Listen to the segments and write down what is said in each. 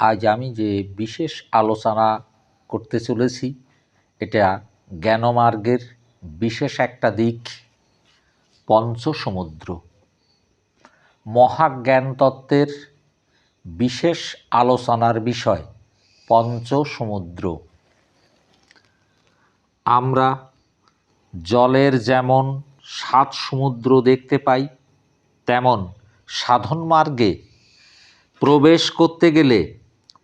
আজ আমি যে বিশেষ আলোচনা করতে চলেছি, এটা জ্ঞানমার্গের বিশেষ একটা দিক, পঞ্চসমুদ্র। মহাজ্ঞান তত্ত্বের বিশেষ আলোচনার বিষয় পঞ্চসমুদ্র। আমরা জলের যেমন সাত সমুদ্র দেখতে পাই, তেমন সাধন মার্গে প্রবেশ করতে গেলে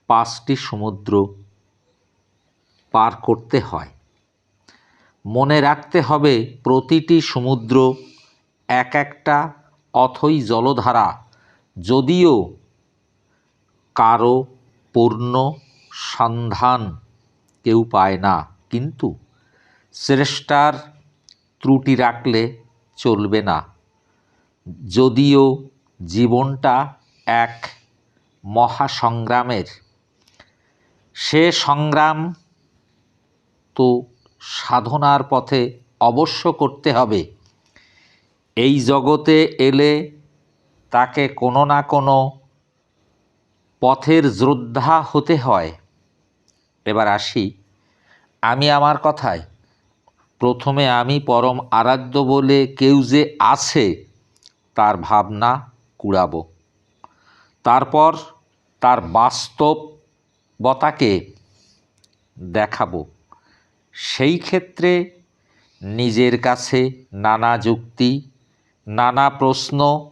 পাঁচটি সমুদ্র পার করতে হয়। মনে রাখতে হবে, প্রতিটি সমুদ্র এক একটা অথই জলধারা, যদিও কারও পূর্ণ সন্ধান কেউ পায় না। কিন্তু শ্রেষ্ঠার ত্রুটি রাখলে চলবে না। যদিও জীবনটা এক মহাসংগ্রামের সে সংগ্রাম তো সাধনার পথে অবশ্য করতে হবে। এই জগতে এলে তাকে কোনো না কোনো পথের যোদ্ধা হতে হয়। এবার আসি আমি আমার কথায়। প্রথমে আমি পরম আরাধ্য বলে কেউ যে আছে তার ভাবনা কুড়াবো। তারপর তার বাস্তবতাকে দেখাবো। সেই ক্ষেত্রে নিজের কাছে নানা যুক্তি, নানা প্রশ্ন,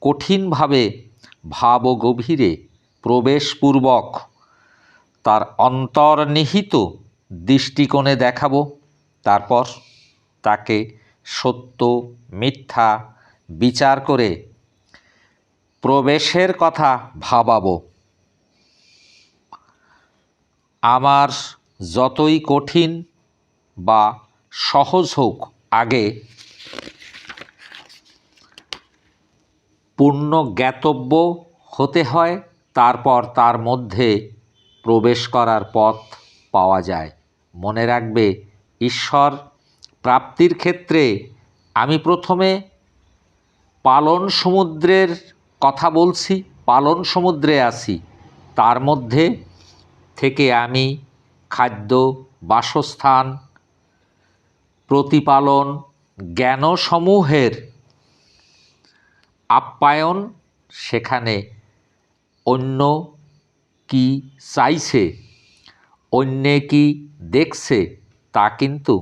কঠিনভাবে ভাব গভীরে প্রবেশপূর্বক তার অন্তর্নিহিত দৃষ্টিকোণে দেখাবো। তারপর তাকে সত্য, মিথ্যা, বিচার করে প্রবেশের কথা ভাবাবো। আমার যতই কঠিন বা সহজ হোক আগে পূর্ণ জ্ঞাতব্য হতে হয়, তারপর তার মধ্যে প্রবেশ করার পথ পাওয়া যায়। মনে রাখবে, ঈশ্বর প্রাপ্তির ক্ষেত্রে আমি প্রথমে পালন সমুদ্রের কথা বলছি, পালন সমুদ্রে আছি। তার মধ্যে থেকে আমি খাদ্য, বাসস্থান, প্রতিপালন, জ্ঞানসমূহের আপ্যায়ন সেখানে অন্য কি চাইছে, অন্যে কি দেখছে তা কিন্তু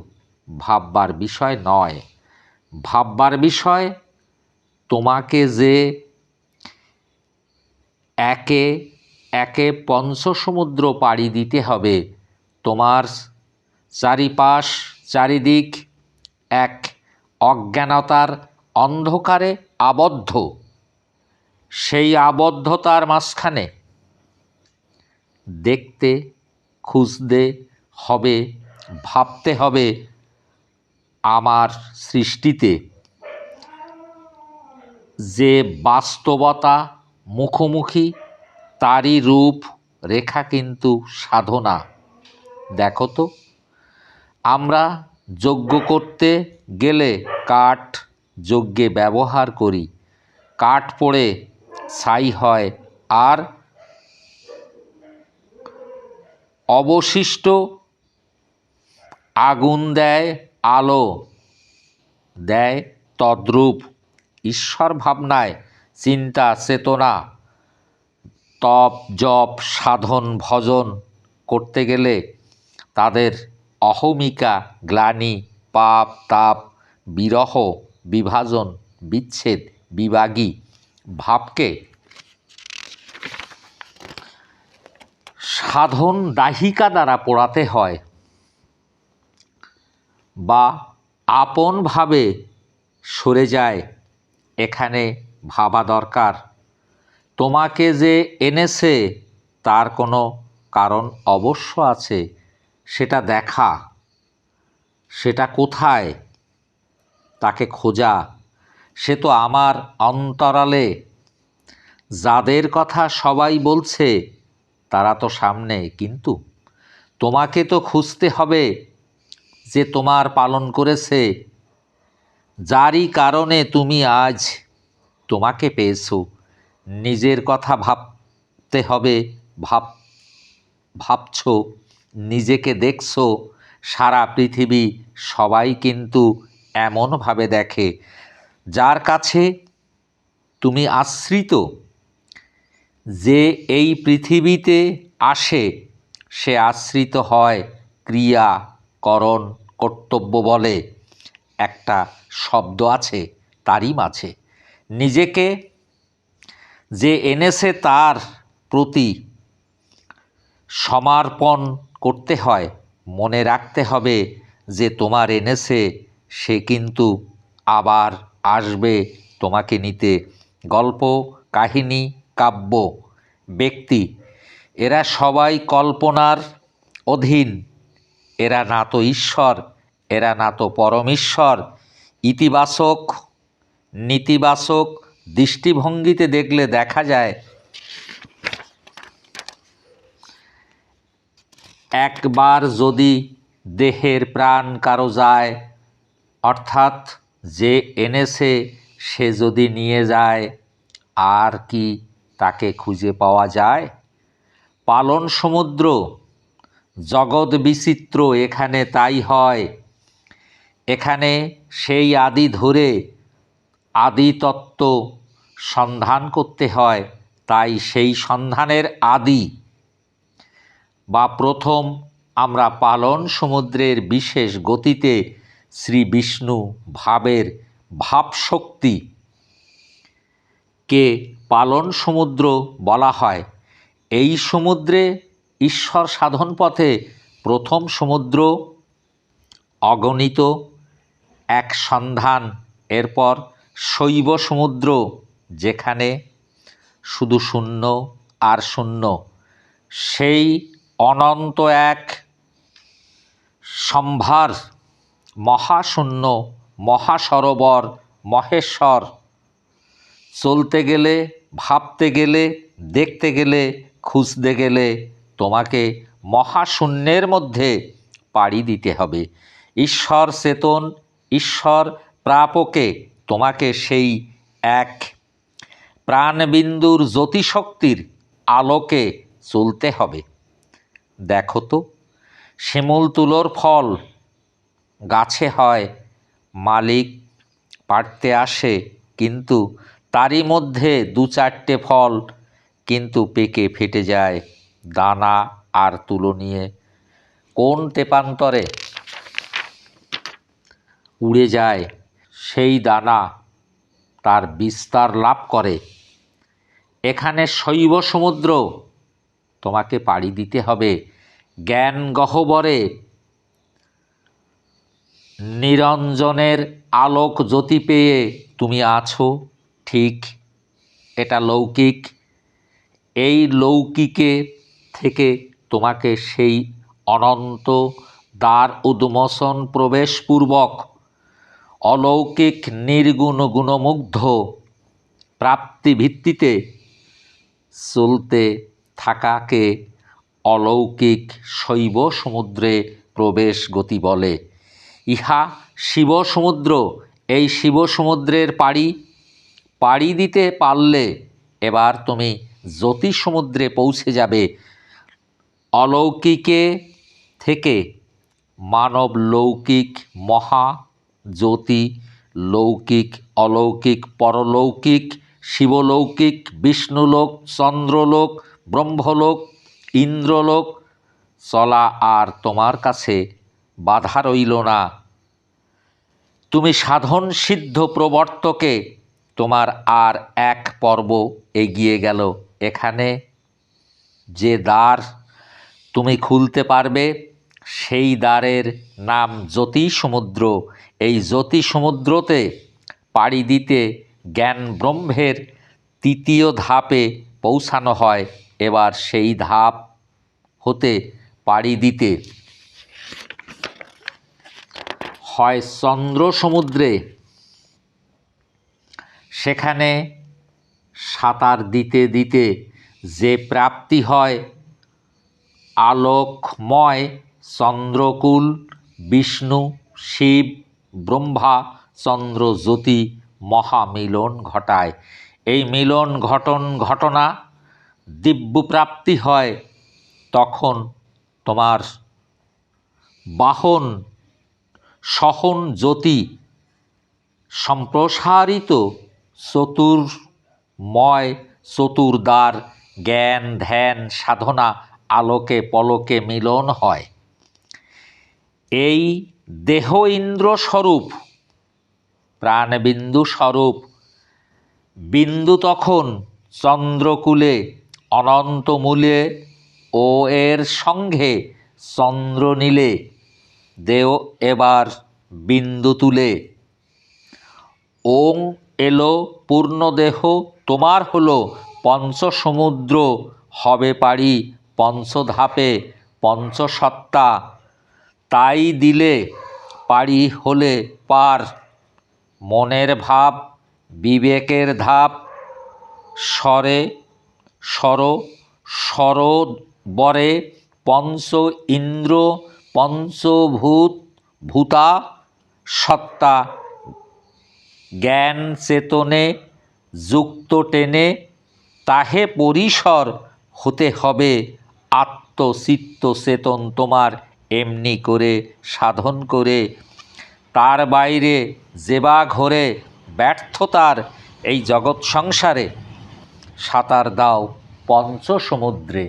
ভাববার বিষয় নয়। ভাববার বিষয় তোমাকে যে একে একে পঞ্চসমুদ্র পাড়ি দিতে হবে। তোমার চারিপাশ চারিদিক এক অজ্ঞানতার অন্ধকারে আবদ্ধ। সেই আবদ্ধতার মাঝখানে দেখতে, খুঁজতে হবে, ভাবতে হবে আমার সৃষ্টিতে। যে বাস্তবতা মুখোমুখি তারই রূপ, রেখা কিন্তু সাধনা। দেখো তো, আমরা যজ্ঞ করতে গেলে কাঠ যজ্ঞে ব্যবহার করি। কাঠ পড়ে ছাই হয় আর অবশিষ্ট আগুন দেয় আলো, দেয় তদ্রূপ। ঈশ্বর ভাবনায় চিন্তা, চেতনা তপ, জপ, সাধন, ভজন করতে গেলে তাদের অহমিকা, গ্লানি, পাপ, তাপ, বিরহ, বিভাজন, বিচ্ছেদ বিভাগী ভাবকে সাধন দাহিকা দ্বারা পড়াতে হয় বা আপনভাবে সরে যায় এখানে ভাবা দরকার। তোমাকে যে এনেছে, তার কোনো কারণ অবশ্য আছে, সেটা দেখা। সেটা কোথায়? তাকে খোঁজা। সে তো আমার অন্তরালে। যাদের কথা সবাই বলছে, তারা তো সামনে। কিন্তু তোমাকে তো খুঁজতে হবে যে তোমার পালন করেছে। যারই কারণে তুমি আজ তোমাকে পেয়েছ। নিজের কথা ভাবতে হবে, ভাব, ভাবছ, নিজেকে দেখছ, সারা পৃথিবী সবাই কিন্তু এমনভাবে দেখে। যার কাছে তুমি আশ্রিত যে এই পৃথিবীতে আসে, সে আশ্রিত হয় ক্রিয়া, করণ, কর্তব্য বলে। একটা শব্দ আছে তারই মাঝে নিজেকে যে এনেছে তার প্রতি সমর্পণ করতে হয়, মনে রাখতে হবে যে তোমার এনেছে, সে কিন্তু আবার আসবে তোমাকে নিতে। গল্প, কাহিনী, কাব্য, ব্যক্তি, এরা সবাই কল্পনার অধীন। এরা না তো ঈশ্বর, এরা না তো পরমেশ্বর। ইতিবাচক, নেতিবাচক দৃষ্টিভঙ্গিতে দেখলে দেখা যায়, একবার যদি দেহের প্রাণ কারও যায়, অর্থাৎ যে এনেছে সে যদি নিয়ে যায়, আর কি তাকে খুঁজে পাওয়া যায়? পালন সমুদ্র, জগৎ বিচিত্র, এখানে তাই হয়। এখানে সেই আদি ধরে আদি তত্ত্ব সন্ধান করতে হয়, তাই সেই সন্ধানের আদি। বা প্রথম আমরা পালন সমুদ্রের বিশেষ গতিতে শ্রী বিষ্ণু ভাবের ভাবশক্তি কে পালন সমুদ্র বলা হয়। এই সমুদ্রে ঈশ্বর সাধন পথে প্রথম সমুদ্র অগণিত, এক সন্ধান, এরপর শৈব সমুদ্র যেখানে শুধু শূন্য আর শূন্য, সেই অনন্ত এক সম্ভার, মহাশূন্য, মহাসরোবর, মহেশ্বর। চলতে গেলে, ভাবতে গেলে, দেখতে গেলে, খুঁজতে গেলে তোমাকে মহাশূন্যের মধ্যে পাড়ি দিতে হবে। ঈশ্বর চেতন ঈশ্বর প্রাপকে তোমাকে সেই এক প্রাণবিন্দুর জ্যোতিশক্তির আলোকে চলতে হবে। দেখো তো শিমুল তুলোর ফল গাছে হয়, মালিক পাড়তে আসে, কিন্তু তারই মধ্যে দু চারটে ফল কিন্তু পেকে ফেটে যায়, দানা আর তুলো নিয়ে। কোন তেপান্তরে উড়ে যায় সেই দানা তার বিস্তার লাভ করে। এখানে শৈব সমুদ্র, তোমাকে পাড়ি দিতে হবে জ্ঞান গহ্বরে। নিরঞ্জনের আলোক জ্যোতি পেয়ে তুমি আছো, ঠিক এটা লৌকিক। এই লৌকিকে থেকে তোমাকে সেই অনন্ত দ্বার উদ্মোচন প্রবেশপূর্বক অলৌকিক, নির্গুণ, গুণমুগ্ধ প্রাপ্তি ভিত্তিতে চলতে থাকাকে অলৌকিক শৈব সমুদ্রে প্রবেশ গতি বলে। ইহা শিব সমুদ্র, এই শিব সমুদ্রের পাড়ি। পাড়ি দিতে পারলে এবার তুমি জ্যোতি সমুদ্রে পৌঁছে যাবে। অলৌকিকে থেকে মানব লৌকিক মহা জ্যোতি, লৌকিক, অলৌকিক, পরলৌকিক, শিবলৌকিক, বিষ্ণুলোক, চন্দ্রলোক, ব্রহ্মলোক, ইন্দ্রলোক, চলা আর তোমার কাছে বাধা রইল না। তুমি সাধন সিদ্ধ প্রবর্তকে, তোমার আর এক পর্ব এগিয়ে গেল এখানে। যে দ্বার তুমি খুলতে পারবে, সেই দ্বারের নাম জ্যোতি সমুদ্র এই জ্যোতি সমুদ্রতে পাড়ি দিতে জ্ঞান ব্রহ্মের তৃতীয় ধাপে পৌঁছানো হয়, এবার সেই ধাপ হতে পাড়ি দিতে। হয় চন্দ্র সমুদ্রে সেখানে সাঁতার দিতে দিতে যে প্রাপ্তি হয়, আলোকময় চন্দ্রকুল, বিষ্ণু, শিব ব্রহ্মা চন্দ্র জ্যোতি মহামিলন ঘটায়। এই মিলন ঘটন ঘটনা দিব্যপ্রাপ্তি হয় তখন তোমার বাহন সহন জ্যোতি সম্প্রসারিত চতুর্ময় চতুর্দ্বার জ্ঞান, ধ্যান, সাধনা আলোকে পলকে মিলন হয়। এই দেহ ইন্দ্র স্বরূপ প্রাণবিন্দু স্বরূপ বিন্দু তখন চন্দ্রকূলে, অনন্তমূলে ও এর সঙ্গে চন্দ্র নীলে দেও এবার বিন্দু তুলে ওং এলো পূর্ণদেহ, তোমার হলো পঞ্চসমুদ্র, হবে পারি পঞ্চধাপে পঞ্চসত্তা, তাই দিলে পারি হলে পার। মনের ভাব, বিবেকের ধাপ। স্বরে, স্বর সরোবরে পঞ্চ ইন্দ্র পঞ্চভূত ভূতা, সত্তা। জ্ঞান চেতনে, যুক্ত টেনে, তাহে পরিসর হতে হবে। আত্মচিত্ত চেতন তোমার। এমনি করে সাধন করে, তার বাইরে যেবা ঘরে ব্যর্থতার এই জগৎ সংসারে সাঁতার দাও পঞ্চ সমুদ্রে